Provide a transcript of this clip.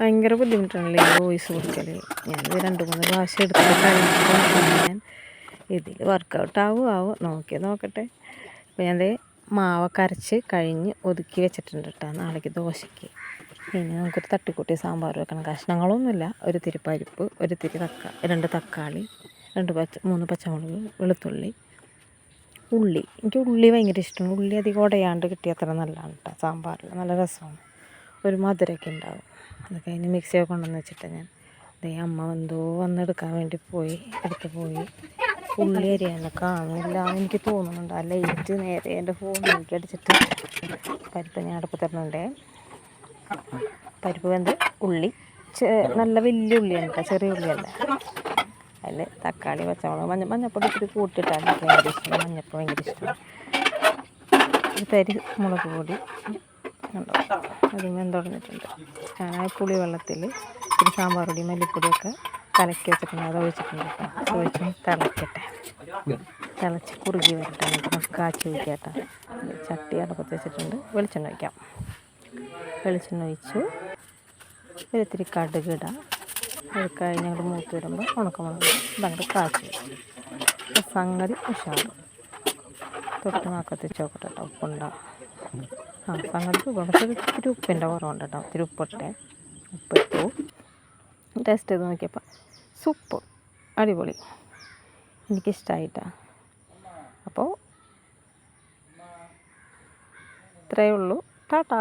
ഭയങ്കര ബുദ്ധിമുട്ടാണല്ലേ ഈ വോയിസ് കൊടുക്കൽ ഞാനിത് രണ്ട് മൂന്ന് പ്രാവശ്യം എടുത്തിട്ട് ഞാൻ ഇതിൽ വർക്കൗട്ട് ആവും ആവും. നോക്കിയാൽ നോക്കട്ടെ. അപ്പോൾ ഞാൻ മാവ മാവൊക്കെ അരച്ച് കഴിഞ്ഞ് ഒതുക്കി വെച്ചിട്ടുണ്ട് കേട്ടോ നാളേക്ക് ദോശയ്ക്ക് ഇനി നമുക്കൊരു തട്ടിക്കൂട്ടി സാമ്പാർ വെക്കണം. കഷ്ണങ്ങളൊന്നുമില്ല. ഒരു തിരി പരിപ്പ് ഒരു തിരി തക്ക രണ്ട് തക്കാളി രണ്ട് പച്ച മൂന്ന് പച്ചമുളക് വെളുത്തുള്ളി ഉള്ളി. എനിക്ക് ഉള്ളി ഭയങ്കര ഇഷ്ടമാണ്. ഉള്ളി അധികം ഉടയാണ്ട് കിട്ടിയത്ര നല്ലതാണ് കേട്ടോ സാമ്പാറിൽ നല്ല രസമാണ്. ഒരു മധുരമൊക്കെ ഉണ്ടാവും. അതൊക്കെ അതിന് മിക്സിയൊക്കെ കൊണ്ടുവന്ന് വെച്ചിട്ട് ഞാൻ. അതേ അമ്മ എന്തോ വന്നെടുക്കാൻ വേണ്ടി പോയി എടുത്ത് പോയി. ഉള്ളി അരിയാണ്ട് കാണുന്നില്ല എനിക്ക് തോന്നുന്നുണ്ട്. ആ ലൈറ്റ് നേരെ എന്റെ ഫോണിലേക്ക് അടിച്ചിട്ട് പരിപ്പ് ഞാൻ അടുപ്പ് തരുന്നുണ്ടേ പരിപ്പ് വെന്ത് ഉള്ളി. നല്ല വലിയ ഉള്ളിയാണ് കേട്ടോ ചെറിയ ഉള്ളിയല്ല. അതിൽ തക്കാളി പച്ചമുളക് മഞ്ഞ മഞ്ഞപ്പൊടി ഇത്തിരി കൂട്ടിയിട്ടാണ് എനിക്ക് ഭയങ്കര ഇഷ്ടം. മഞ്ഞപ്പൊടി ഭയങ്കര ഇഷ്ടമാണ് തരി മുളക് പൊടി. കണ്ടോ അതും വെന്തുടഞ്ഞിട്ടുണ്ട് ഞാൻ പുളി വെള്ളത്തിൽ പിന്നെ സാമ്പാർ പൊടി മല്ലിപ്പൊടിയൊക്കെ കലക്കി വെച്ചിട്ടുണ്ട്. അത് ഒഴിച്ചിട്ടുണ്ട് കേട്ടോ. ഒഴിച്ച് തിളക്കട്ടെ. തിളച്ച് കുറുകി വരട്ടെ. കാച്ചി വയ്ക്കട്ടെ ചട്ടി അടുപ്പത്ത് വെച്ചിട്ടുണ്ട്. വെളിച്ചെണ്ണ ഒഴിക്കാം. വെളിച്ചെണ്ണ ഒഴിച്ചു. ഒരിത്തിരി കടുക് ഇടാം. അത് കഴിഞ്ഞ് ഞങ്ങൾ മൂത്ത് വരുമ്പോൾ ഉണക്കമുളക് ഇതങ്ങോട്ട് കാച്ചി സംഗതി ഉഷാറ് തൊട്ട് നാക്കത്ത് ചോക്കട്ടെ കേട്ടോ. ഉപ്പുണ്ടാവും. ആ സംഗതി പക്ഷേ ഇത്തിരി ഉപ്പിന്റെ കുറവുണ്ട് കേട്ടോ. ഇത്തിരി ഉപ്പിട്ടെ. ഉപ്പിട്ടു. ടേസ്റ്റ് ചെയ്ത് നോക്കിയപ്പോൾ സൂപ്പ്. അടിപൊളി. എനിക്കിഷ്ടമായിട്ടാണ് അപ്പോൾ ഇത്രയേ ഉള്ളൂ. ടാറ്റാ